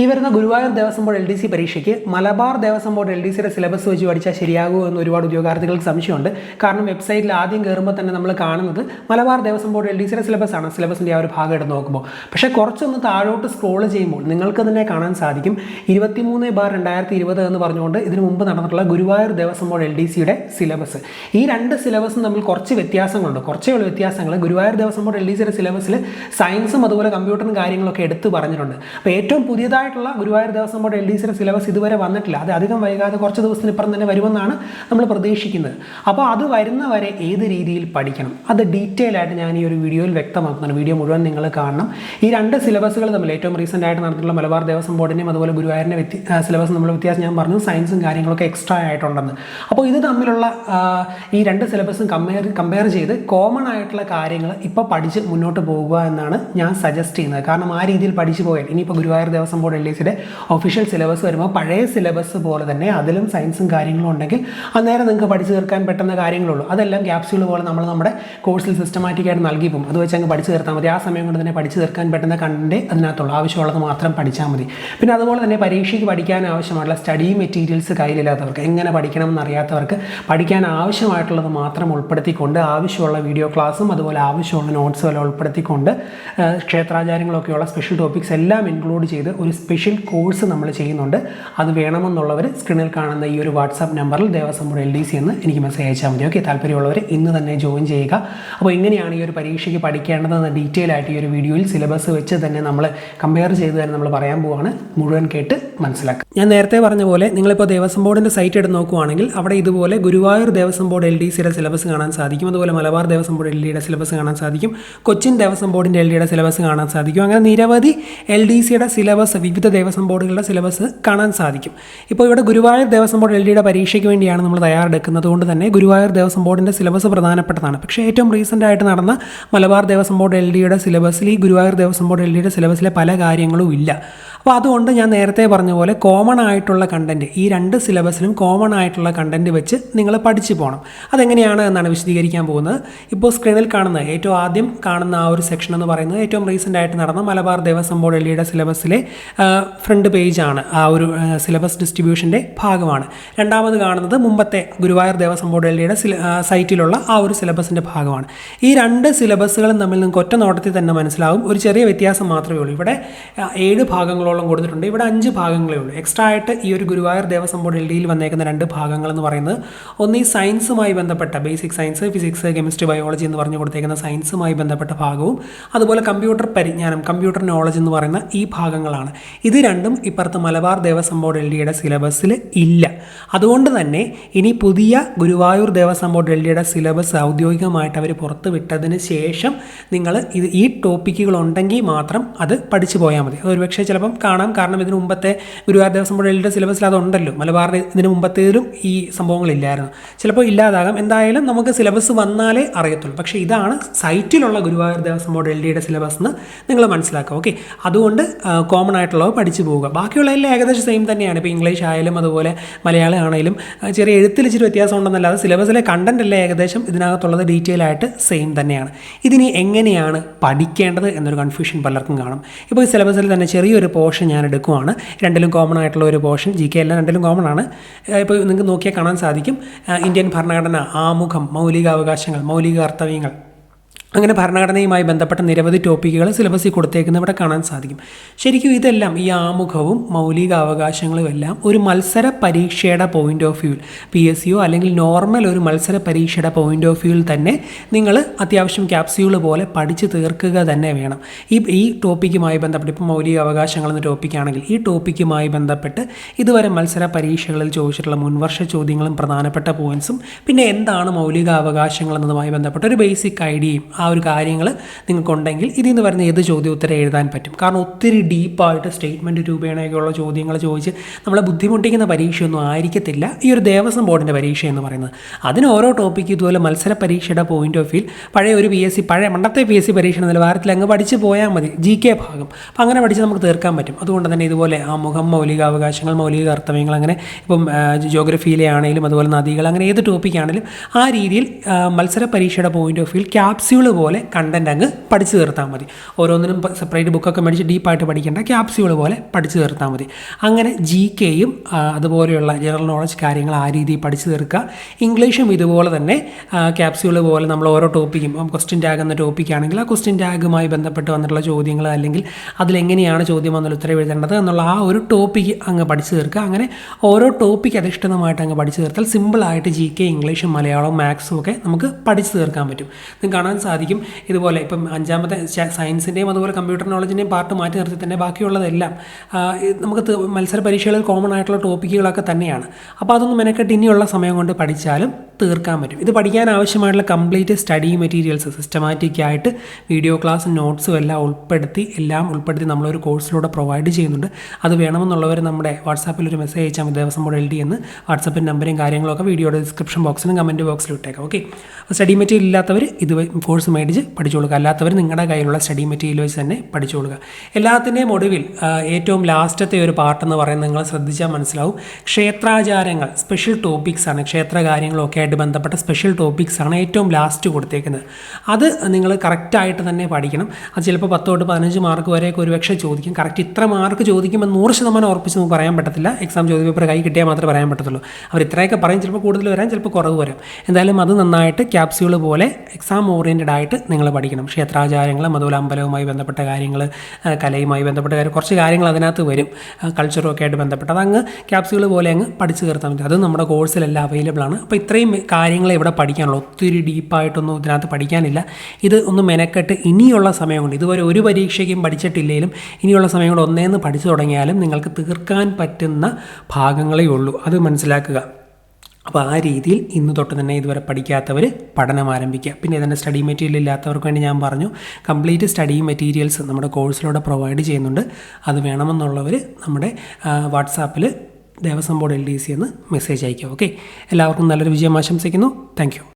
ഈ വരുന്ന Guruvayur Devaswom board L D C പരീക്ഷയ്ക്ക് Malabar Devaswom board L D സിയുടെ സിലബസ് വെച്ച് പഠിച്ചാൽ ശരിയാകുമോ എന്ന് ഒരുപാട് ഉദ്യോഗാർത്ഥികൾക്ക് സംശയമുണ്ട്. കാരണം വെബ്സൈറ്റിൽ ആദ്യം കയറുമ്പോൾ തന്നെ നമ്മൾ കാണുന്നത് Malabar Devaswom board L D സിയുടെ സിലബസ് ആണ്. സിലബസിന്റെ ആ ഒരു ഭാഗം എടുത്ത് നോക്കുമ്പോൾ. പക്ഷേ കുറച്ചൊന്ന് താഴോട്ട് സ്ക്രോൾ ചെയ്യുമ്പോൾ നിങ്ങൾക്ക് തന്നെ കാണാൻ സാധിക്കും. ഇരുപത്തിമൂന്ന് ബാർ രണ്ടായിരത്തി ഇരുപത് എന്ന് പറഞ്ഞുകൊണ്ട് ഇതിനു മുമ്പ് നടന്നിട്ടുള്ള Guruvayur Devaswom board L D സിയുടെ സിലബസ് ഈ രണ്ട് സിലബസും തമ്മിൽ കുറച്ച് വ്യത്യാസങ്ങളുണ്ട്. കുറച്ചേ ഉള്ള വ്യത്യാസങ്ങൾ Guruvayur Devaswom board L D സിയുടെ സിലബസിൽ സയൻസും അതുപോലെ കമ്പ്യൂട്ടറും കാര്യങ്ങളൊക്കെ എടുത്ത് പറഞ്ഞിട്ടുണ്ട്. അപ്പോൾ ഏറ്റവും പുതിയതായിട്ടുള്ള Guruvayur Devaswom board L D സിയുടെ സിലബസ് ഇതുവരെ വന്നിട്ടില്ല. അത് അധികം വൈകാതെ കുറച്ച് ദിവസത്തിനിപ്പുറം തന്നെ വരുമെന്നാണ് നമ്മൾ പ്രതീക്ഷിക്കുന്നത്. അപ്പോൾ അത് വരുന്നവരെ ഏത് രീതിയിൽ പഠിക്കണം? അത് ഡീറ്റെയിൽ ആയിട്ട് ഞാൻ ഈ ഒരു വീഡിയോയിൽ വ്യക്തമാക്കുന്നുണ്ട് വീഡിയോ മുഴുവൻ നിങ്ങൾ കാണണം. ഈ രണ്ട് സിലബസുകൾ തമ്മിൽ ഏറ്റവും റീസെന്റ് ആയിട്ട് നടന്നിട്ടുള്ള മലബാർ ദേവസ്വം ബോർഡിന്റെയും അതുപോലെ ഗുരുവായൂരിന്റെ സിലബസ് നമ്മൾ വ്യത്യാസം ഞാൻ പറഞ്ഞു. സയൻസും കാര്യങ്ങളൊക്കെ എക്സ്ട്രാ ആയിട്ടുണ്ടെന്ന്. അപ്പോൾ ഇത് തമ്മിലുള്ള ഈ രണ്ട് സിലബസും കമ്പയർ കമ്പയർ ചെയ്ത് കോമൺ ആയിട്ടുള്ള കാര്യങ്ങൾ ഇപ്പോൾ പഠിച്ച് മുന്നോട്ട് പോകുക എന്നാണ് ഞാൻ സജസ്റ്റ് ചെയ്യുന്നത്. കാരണം ആ രീതിയിൽ പഠിച്ചു പോയാൽ ഇനിയിപ്പോൾ Guruvayur Devaswom board L official syllabus വരുമ്പോൾ പഴയ സിലബസ് പോലെ തന്നെ അതിലും സയൻസും കാര്യങ്ങളും ഉണ്ടെങ്കിൽ അന്നേരം നിങ്ങൾക്ക് പഠിച്ചു തീർക്കാൻ പെട്ടെന്ന് കാര്യങ്ങളുള്ളൂ. അതെല്ലാം ക്യാപ്സ്യൂൾ പോലെ നമ്മൾ നമ്മുടെ കോഴ്സിൽ സിസ്റ്റമാറ്റിക്കായിട്ട് നൽകി പോകും. അത് വെച്ച് അങ്ങ് പഠിച്ചു തീർത്താൽ മതി. ആ സമയം കൊണ്ട് തന്നെ പഠിച്ചു തീർക്കാൻ പെട്ടെന്ന് കണ്ടേ അതിനകത്തുള്ളൂ. ആവശ്യമുള്ളത് മാത്രം പഠിച്ചാൽ മതി. പിന്നെ അതുപോലെ തന്നെ പരീക്ഷയ്ക്ക് പഠിക്കാൻ ആവശ്യമായിട്ടുള്ള സ്റ്റഡി മെറ്റീരിയൽസ് കയ്യിലില്ലാത്തവർക്ക് എങ്ങനെ പഠിക്കണം എന്നറിയാത്തവർക്ക് പഠിക്കാൻ ആവശ്യമായിട്ടുള്ളത് മാത്രം ഉൾപ്പെടുത്തിക്കൊണ്ട് ആവശ്യമുള്ള വീഡിയോ ക്ലാസ്സും അതുപോലെ ആവശ്യമുള്ള നോട്ട്സും എല്ലാം ഉൾപ്പെടുത്തിക്കൊണ്ട് ക്ഷേത്രാചാരങ്ങളൊക്കെയുള്ള സ്പെഷ്യൽ ടോപ്പിക്സ് എല്ലാം ഇൻക്ലൂഡ് ചെയ്ത് ഒരു സ്പെഷ്യൽ കോഴ്സ് നമ്മൾ ചെയ്യുന്നുണ്ട്. അത് വേണമെന്നുള്ളവർ സ്ക്രീനിൽ കാണുന്ന ഈ ഒരു വാട്സാപ്പ് നമ്പറിൽ Devaswom board L D C എന്ന് എനിക്ക് മെസ്സേജ് അയച്ചാൽ മതി. ഓക്കെ താല്പര്യമുള്ളവർ ഇന്ന് തന്നെ ജോയിൻ ചെയ്യുക. അപ്പോൾ എങ്ങനെയാണ് ഈ ഒരു പരീക്ഷയ്ക്ക് പഠിക്കേണ്ടതെന്ന് ഡീറ്റെയിൽ ആയിട്ട് ഈ ഒരു വീഡിയോയിൽ സിലബസ് വെച്ച് തന്നെ നമ്മൾ കമ്പയർ ചെയ്ത് തന്നെ നമ്മൾ പറയാൻ പോവാണ്. മുഴുവൻ കേട്ട് മനസ്സിലാക്കുക. ഞാൻ നേരത്തെ പറഞ്ഞ പോലെ നിങ്ങളിപ്പോൾ ദേവസ്വം ബോർഡിന്റെ സൈറ്റ് എടുത്ത് നോക്കുവാണെങ്കിൽ അവിടെ ഇതുപോലെ Guruvayur Devaswom board L D സിയുടെ സിലബസ് കാണാൻ സാധിക്കും. അതുപോലെ മലബാർ ദേവസ്വം ബോർഡ് എൽ ഡിയുടെ സിലബസ് കാണാൻ സാധിക്കും. കൊച്ചിൻ ദേവസ്വം ബോർഡിന്റെ എൽ ഡിയുടെ സിലബസ് കാണാൻ സാധിക്കും. അങ്ങനെ നിരവധി എൽ ഡി സിയുടെ സിലബസ് വിവിധ ദേവസ്വം ബോർഡുകളുടെ സിലബസ് കാണാൻ സാധിക്കും. ഇപ്പോൾ ഇവിടെ ഗുരുവായൂർ ദേവസ്വം ബോർഡ് എൽ ഡിയുടെ പരീക്ഷയ്ക്ക് വേണ്ടിയാണ് നമ്മൾ തയ്യാറെടുക്കുന്നത്. കൊണ്ട് തന്നെ ഗുരുവായൂർ ദേവസ്വം ബോർഡിന്റെ സിലബസ് പ്രധാനപ്പെട്ടതാണ്. പക്ഷേ ഏറ്റവും റീസെന്റ് ആയിട്ട് നടന്ന മലബാർ ദേവസ്വം ബോർഡ് എൽ ഡിയുടെ സിലബസിൽ ഈ ഗുരുവായൂർ ദേവസ്വം ബോർഡ് എൽ ഡിയുടെ സിലബസിലെ പല കാര്യങ്ങളും ഇല്ല. അപ്പോൾ അതുകൊണ്ട് ഞാൻ നേരത്തെ പറഞ്ഞ പോലെ കോമൺ ആയിട്ടുള്ള കണ്ടന്റ് ഈ രണ്ട് സിലബസിലും കോമൺ ആയിട്ടുള്ള കണ്ടന്റ് വെച്ച് നിങ്ങൾ പഠിച്ചു പോകണം അതെങ്ങനെയാണ് എന്നാണ് വിശദീകരിക്കാൻ പോകുന്നത്. ഇപ്പോൾ സ്ക്രീനിൽ കാണുന്ന ഏറ്റവും ആദ്യം കാണുന്ന ആ ഒരു സെക്ഷൻ എന്ന് പറയുന്നത് ഏറ്റവും റീസെന്റ് ആയിട്ട് നടന്ന മലബാർ ദേവസ്വം ബോർഡ് എൽ സിലബസിലെ ഫ്രണ്ട് പേജാണ്. ആ ഒരു സിലബസ് ഡിസ്ട്രിബ്യൂഷന്റെ ഭാഗമാണ്. രണ്ടാമത് കാണുന്നത് മുമ്പത്തെ ഗുരുവായൂർ ദേവസ്വം ബോർഡ് എൽ ഡിയുടെ സൈറ്റിലുള്ള ആ ഒരു സിലബസിന്റെ ഭാഗമാണ്. ഈ രണ്ട് സിലബസുകളും തമ്മിൽ നിങ്ങൾക്ക് ഒറ്റ നോട്ടത്തിൽ തന്നെ മനസ്സിലാവും. ഒരു ചെറിയ വ്യത്യാസം മാത്രമേ ഉള്ളൂ. ഇവിടെ ഏഴ് ഭാഗങ്ങളോളം കൊടുത്തിട്ടുണ്ട്. ഇവിടെ അഞ്ച് ഭാഗങ്ങളേ ഉള്ളൂ. എക്സ്ട്രാ ആയിട്ട് ഈ ഒരു ഗുരുവായൂർ ദേവസ്വം ബോർഡ് എൽ ഡിയിൽ വന്നേക്കുന്ന രണ്ട് ഭാഗങ്ങൾ എന്ന് പറയുന്നത് ഒന്ന് ഈ സയൻസുമായി ബന്ധപ്പെട്ട basic science physics chemistry biology എന്ന് പറഞ്ഞു കൊടുത്തേക്കുന്ന സയൻസുമായി ബന്ധപ്പെട്ട ഭാഗവും അതുപോലെ കമ്പ്യൂട്ടർ പരിജ്ഞാനം കമ്പ്യൂട്ടർ നോളജ് എന്ന് പറയുന്ന ഈ ഭാഗങ്ങളാണ്. ഇത് രണ്ടും ഇപ്പുറത്ത് മലബാർ ദേവസ്വം ബോർഡ് എൽ ഡിയുടെ സിലബസിൽ ഇല്ല. അതുകൊണ്ട് തന്നെ ഇനി പുതിയ ഗുരുവായൂർ ദേവസ്വം ബോർഡ് എൽ ഡിയുടെ സിലബസ് ഔദ്യോഗികമായിട്ട് അവർ പുറത്തുവിട്ടതിന് ശേഷം നിങ്ങൾ ഇത് ഈ ടോപ്പിക്കുകൾ ഉണ്ടെങ്കിൽ മാത്രം അത് പഠിച്ചു പോയാൽ മതി. അത് ഒരുപക്ഷെ ചിലപ്പം കാണാം. കാരണം ഇതിന് മുമ്പത്തെ ഗുരുവായൂർ ദേവസ്വം ബോർഡ് എൽ ഡിയുടെ സിലബസിൽ അതുണ്ടല്ലോ മലബാറിന് ഇതിന് മുമ്പത്തേതിലും ഈ സംഭവങ്ങളില്ലായിരുന്നു. ചിലപ്പോൾ ഇല്ലാതാകാം. എന്തായാലും നമുക്ക് സിലബസ് വന്നാലേ അറിയത്തുള്ളൂ. പക്ഷേ ഇതാണ് സൈറ്റിലുള്ള ഗുരുവായൂർ ദേവസ്വം ബോർഡ് എൽ ഡിയുടെ സിലബസ് എന്ന് നിങ്ങൾ മനസ്സിലാക്കുക. ഓക്കെ? അതുകൊണ്ട് കോമൺ ആയിട്ടുള്ളവ പഠിച്ചു പോവുക. ബാക്കിയുള്ള എല്ലാം ഏകദേശം സെയിം തന്നെയാണ്. ഇപ്പോൾ ഇംഗ്ലീഷ് ആയാലും അതുപോലെ മലയാളം ആണെങ്കിലും ചെറിയ എഴുത്തിൽ ഇച്ചിരി വ്യത്യാസം ഉണ്ടെന്നല്ലാതെ സിലബസിലെ കണ്ടന്റ് എല്ലാം ഏകദേശം ഇതിനകത്തുള്ളത് ഡീറ്റെയിൽ ആയിട്ട് സെയിം തന്നെയാണ്. ഇതിനി എങ്ങനെയാണ് പഠിക്കേണ്ടത് എന്നൊരു കൺഫ്യൂഷൻ പലർക്കും കാണും. ഇപ്പോൾ ഈ സിലബസിൽ തന്നെ ചെറിയൊരു പോർഷൻ ഞാൻ എടുക്കുവാണ്. രണ്ടിലും കോമൺ ആയിട്ടുള്ള ഒരു പോർഷൻ ജി കെ എല്ലാം രണ്ടിലും കോമൺ ആണ്. ഇപ്പോൾ നിങ്ങൾക്ക് നോക്കിയാൽ കാണാൻ സാധിക്കും. ഇന്ത്യൻ ഭരണഘടന ആമുഖം മൗലികാവകാശങ്ങൾ മൗലിക കർത്തവ്യങ്ങൾ അങ്ങനെ ഭരണഘടനയുമായി ബന്ധപ്പെട്ട നിരവധി ടോപ്പിക്കുകൾ സിലബസിൽ കൊടുത്തേക്കുന്ന ഇവിടെ കാണാൻ സാധിക്കും. ശരിക്കും ഇതെല്ലാം ഈ ആമുഖവും മൗലിക അവകാശങ്ങളും എല്ലാം ഒരു മത്സര പരീക്ഷയുടെ പോയിന്റ് ഓഫ് വ്യൂവിൽ പി എസ് സിയോ അല്ലെങ്കിൽ നോർമൽ ഒരു മത്സര പരീക്ഷയുടെ പോയിന്റ് ഓഫ് വ്യൂവിൽ തന്നെ നിങ്ങൾ അത്യാവശ്യം ക്യാപ്സ്യൂൾ പോലെ പഠിച്ച് തീർക്കുക തന്നെ വേണം. ഈ ഈ ടോപ്പിക്കുമായി ബന്ധപ്പെട്ട് ഇപ്പോൾ മൗലിക അവകാശങ്ങൾ എന്ന ടോപ്പിക്കാണെങ്കിൽ ഈ ടോപ്പിക്കുമായി ബന്ധപ്പെട്ട് ഇതുവരെ മത്സര പരീക്ഷകളിൽ ചോദിച്ചിട്ടുള്ള മുൻവർഷ ചോദ്യങ്ങളും പ്രധാനപ്പെട്ട പോയിന്റ്സും പിന്നെ എന്താണ് മൗലിക അവകാശങ്ങൾ എന്നതുമായി ബന്ധപ്പെട്ട ഒരു ബേസിക് ഐഡിയയും ആ ഒരു കാര്യങ്ങൾ നിങ്ങൾക്കുണ്ടെങ്കിൽ ഇതിൽ നിന്ന് വരുന്ന ഏത് ചോദ്യം ഉത്തരം എഴുതാൻ പറ്റും. കാരണം ഒത്തിരി ഡീപ്പായിട്ട് സ്റ്റേറ്റ്മെന്റ് രൂപേണയൊക്കെയുള്ള ചോദ്യങ്ങൾ ചോദിച്ച് നമ്മളെ ബുദ്ധിമുട്ടിക്കുന്ന പരീക്ഷയൊന്നും ആയിരിക്കത്തില്ല. ഈ ഒരു ദേവസ്വം ബോർഡിന്റെ പരീക്ഷ എന്ന് പറയുന്നത്. അതിന് ഓരോ ടോപ്പിക്ക് ഇതുപോലെ മത്സര പരീക്ഷയുടെ പോയിന്റ് ഓഫ് വ്യൂ പഴയ ഒരു പി എസ് സി പഴയ മണ്ടത്തെ പി എസ് സി പരീക്ഷ നിലവാരത്തിൽ അങ്ങ് പഠിച്ച് പോയാൽ മതി. ജി കെ ഭാഗം. അപ്പോൾ അങ്ങനെ പഠിച്ച് നമുക്ക് തീർക്കാൻ പറ്റും. അതുകൊണ്ട് തന്നെ ഇതുപോലെ ആ മുഖം മൗലികാവകാശങ്ങൾ മൗലിക കർത്തവ്യങ്ങൾ അങ്ങനെ ഇപ്പം ജോഗ്രഫിയിലെ ആണെങ്കിലും അതുപോലെ നദികൾ അങ്ങനെ ഏത് ടോപ്പിക്കാണെങ്കിലും ആ രീതിയിൽ മത്സര പരീക്ഷയുടെ പോയിന്റ് ഓഫ് വ്യൂ ക്യാപ്സ്യൂൾ പോലെ കണ്ടന്റ് അങ്ങ് പഠിച്ചു തീർത്താൽ മതി. ഓരോന്നിനും സെപ്പറേറ്റ് ബുക്കൊക്കെ മേടിച്ച് ഡീപ്പായിട്ട് പഠിക്കേണ്ട ക്യാപ്സ്യൂൾ പോലെ പഠിച്ചു തീർത്താൽ മതി. അങ്ങനെ ജി കെയും അതുപോലെയുള്ള ജനറൽ നോളജ് കാര്യങ്ങൾ ആ രീതിയിൽ പഠിച്ചു തീർക്കുക. ഇംഗ്ലീഷും ഇതുപോലെ തന്നെ ക്യാപ്സ്യൂൾ പോലെ നമ്മൾ ഓരോ ടോപ്പിക്കും ക്വസ്റ്റ്യൻ ടാഗ് എന്ന ടോപ്പിക്കാണെങ്കിൽ ആ ക്വസ്റ്റ്യൻ ടാഗുമായി ബന്ധപ്പെട്ട് വന്നിട്ടുള്ള ചോദ്യങ്ങൾ അല്ലെങ്കിൽ അതിലെങ്ങനെയാണ് ചോദ്യം വന്നാൽ ഉത്തരം എഴുതേണ്ടത് എന്നുള്ള ആ ഒരു ടോപ്പിക്ക് അങ്ങ് പഠിച്ചു തീർക്കുക. അങ്ങനെ ഓരോ ടോപ്പിക്ക് അധിഷ്ഠിതമായിട്ട് അങ്ങ് പഠിച്ചു തീർത്താൽ സിമ്പിളായിട്ട് ജി കെ ഇംഗ്ലീഷും മലയാളവും മാത്സും ഒക്കെ നമുക്ക് പഠിച്ചു തീർക്കാൻ പറ്റും. കാണാൻ സാധിക്കും. ഇതുപോലെ ഇപ്പം അഞ്ചാമത്തെ സയൻസിന്റെയും അതുപോലെ കമ്പ്യൂട്ടർ നോളജിന്റെയും പാർട്ട് മാറ്റി നിർത്തി തന്നെ ബാക്കിയുള്ളതെല്ലാം നമുക്ക് മത്സര പരീക്ഷകളിൽ കോമൺ ആയിട്ടുള്ള ടോപ്പിക്കുകളൊക്കെ തന്നെയാണ്. അപ്പോൾ അതൊന്നും മെനക്കെട്ട് ഇനിയുള്ള സമയം കൊണ്ട് പഠിച്ചാലും തീർക്കാൻ പറ്റും. ഇത് പഠിക്കാൻ ആവശ്യമായിട്ടുള്ള കംപ്ലീറ്റ് സ്റ്റഡി മെറ്റീരിയൽസ് സിസ്റ്റമാറ്റിക് ആയിട്ട് വീഡിയോ ക്ലാസ് നോട്ട്സും എല്ലാം ഉൾപ്പെടുത്തി എല്ലാം ഉൾപ്പെടുത്തി നമ്മളൊരു കോഴ്സിലൂടെ പ്രൊവൈഡ് ചെയ്യുന്നുണ്ട്. അത് വേണമെന്നുള്ളവർ നമ്മുടെ വാട്സാപ്പിൽ ഒരു മെസ്സേജ് അയച്ചാൽ മതി. ദേവസ്വം ബോർഡ് എൽ ഡി എന്ന് വാട്സാപ്പിന്റെ നമ്പറും കാര്യങ്ങളൊക്കെ വീഡിയോയുടെ ഡിസ്ക്രിപ്ഷൻ ബോക്സിലും കമന്റ് ബോക്സിലും ഇട്ടേക്കാം. ഓക്കെ സ്റ്റഡി മെറ്റീരിയൽ ഇല്ലാത്തവർ ഇത് കോഴ്സ് മേടിച്ച് പഠിച്ചു കൊടുക്കുക അല്ലാത്തവർ നിങ്ങളുടെ കയ്യിലുള്ള സ്റ്റഡി മെറ്റീരിയൽ വെച്ച് തന്നെ പഠിച്ചു കൊടുക്കുക എല്ലാത്തിന്റെയും ഒടുവിൽ ഏറ്റവും ലാസ്റ്റത്തെ ഒരു പാർട്ട് എന്ന് പറയുന്നത് നിങ്ങൾ ശ്രദ്ധിച്ചാൽ മനസ്സിലാവും. ക്ഷേത്രാചാരങ്ങൾ സ്പെഷ്യൽ ടോപ്പിക്സ് ആണ്. ക്ഷേത്ര കാര്യങ്ങളൊക്കെ ആയിട്ട് ബന്ധപ്പെട്ട സ്പെഷ്യൽ ടോപ്പിക്സ് ആണ് ഏറ്റവും ലാസ്റ്റ് കൊടുത്തേക്കുന്നത്. അത് നിങ്ങൾ കറക്റ്റായിട്ട് തന്നെ പഠിക്കണം. അത് ചിലപ്പോൾ പത്ത് തൊട്ട് പതിനഞ്ച് മാർക്ക് വരെയൊക്കെ ഒരുപക്ഷെ ചോദിക്കും. കറക്റ്റ് ഇത്ര മാർക്ക് ചോദിക്കുമെന്ന് നൂറ് ശതമാനം ഉറപ്പിച്ച് നമുക്ക് പറയാൻ പറ്റത്തില്ല. എക്സാം ചോദ്യ പേപ്പർ കൈ കിട്ടിയാൽ മാത്രമേ പറയാൻ പറ്റത്തുള്ളൂ. അവർ ഇത്രയൊക്കെ പറയും ചിലപ്പോൾ കൂടുതൽ വരാം ചിലപ്പോൾ കുറവ് വരാം. എന്തായാലും അത് നന്നായിട്ട് ക്യാപ്സ്യൂൾ പോലെ എക്സാം ഓറിയന്റഡ് ആയിട്ട് നിങ്ങൾ പഠിക്കണം. ക്ഷേത്രാചാരങ്ങളും അതുപോലെ അമ്പലവുമായി ബന്ധപ്പെട്ട കാര്യങ്ങൾ കലയുമായി ബന്ധപ്പെട്ട കാര്യം കുറച്ച് കാര്യങ്ങൾ അതിനകത്ത് വരും. കൾച്ചറും ഒക്കെ ആയിട്ട് ബന്ധപ്പെട്ട് അതങ്ങ് ക്യാപ്സ്യൂൾ പോലെ അങ്ങ് പഠിച്ചു തീർത്താൽ മതി. അത് നമ്മുടെ കോഴ്സിലെല്ലാം അവൈലബിൾ ആണ്. അപ്പോൾ ഇത്രയും കാര്യങ്ങൾ ഇവിടെ പഠിക്കാനുള്ളൂ. ഒത്തിരി ഡീപ്പായിട്ടൊന്നും ഇതിനകത്ത് പഠിക്കാനില്ല. ഇത് ഒന്ന് മെനക്കെട്ട് ഇനിയുള്ള സമയം കൊണ്ട് ഇതുവരെ ഒരു പരീക്ഷയ്ക്കും പഠിച്ചിട്ടില്ലെങ്കിലും ഇനിയുള്ള സമയം കൊണ്ട് ഒന്നേന്ന് പഠിച്ചു തുടങ്ങിയാലും നിങ്ങൾക്ക് തീർക്കാൻ പറ്റുന്ന ഭാഗങ്ങളേ ഉള്ളൂ. അത് മനസ്സിലാക്കുക. അപ്പോൾ ആ രീതിയിൽ ഇന്ന് തൊട്ട് തന്നെ ഇതുവരെ പഠിക്കാത്തവർ പഠനം ആരംഭിക്കുക. പിന്നെ ഇതിന്റെ സ്റ്റഡി മെറ്റീരിയൽ ഇല്ലാത്തവർക്ക് വേണ്ടി ഞാൻ പറഞ്ഞു കംപ്ലീറ്റ് സ്റ്റഡി മെറ്റീരിയൽസ് നമ്മുടെ കോഴ്സിലൂടെ പ്രൊവൈഡ് ചെയ്യുന്നുണ്ട്. അത് വേണമെന്നുള്ളവർ നമ്മുടെ വാട്സാപ്പിൽ Devaswom board L D C എന്ന് മെസ്സേജ് അയക്കുക ഓക്കെ? എല്ലാവർക്കും നല്ലൊരു വിജയം ആശംസിക്കുന്നു. താങ്ക്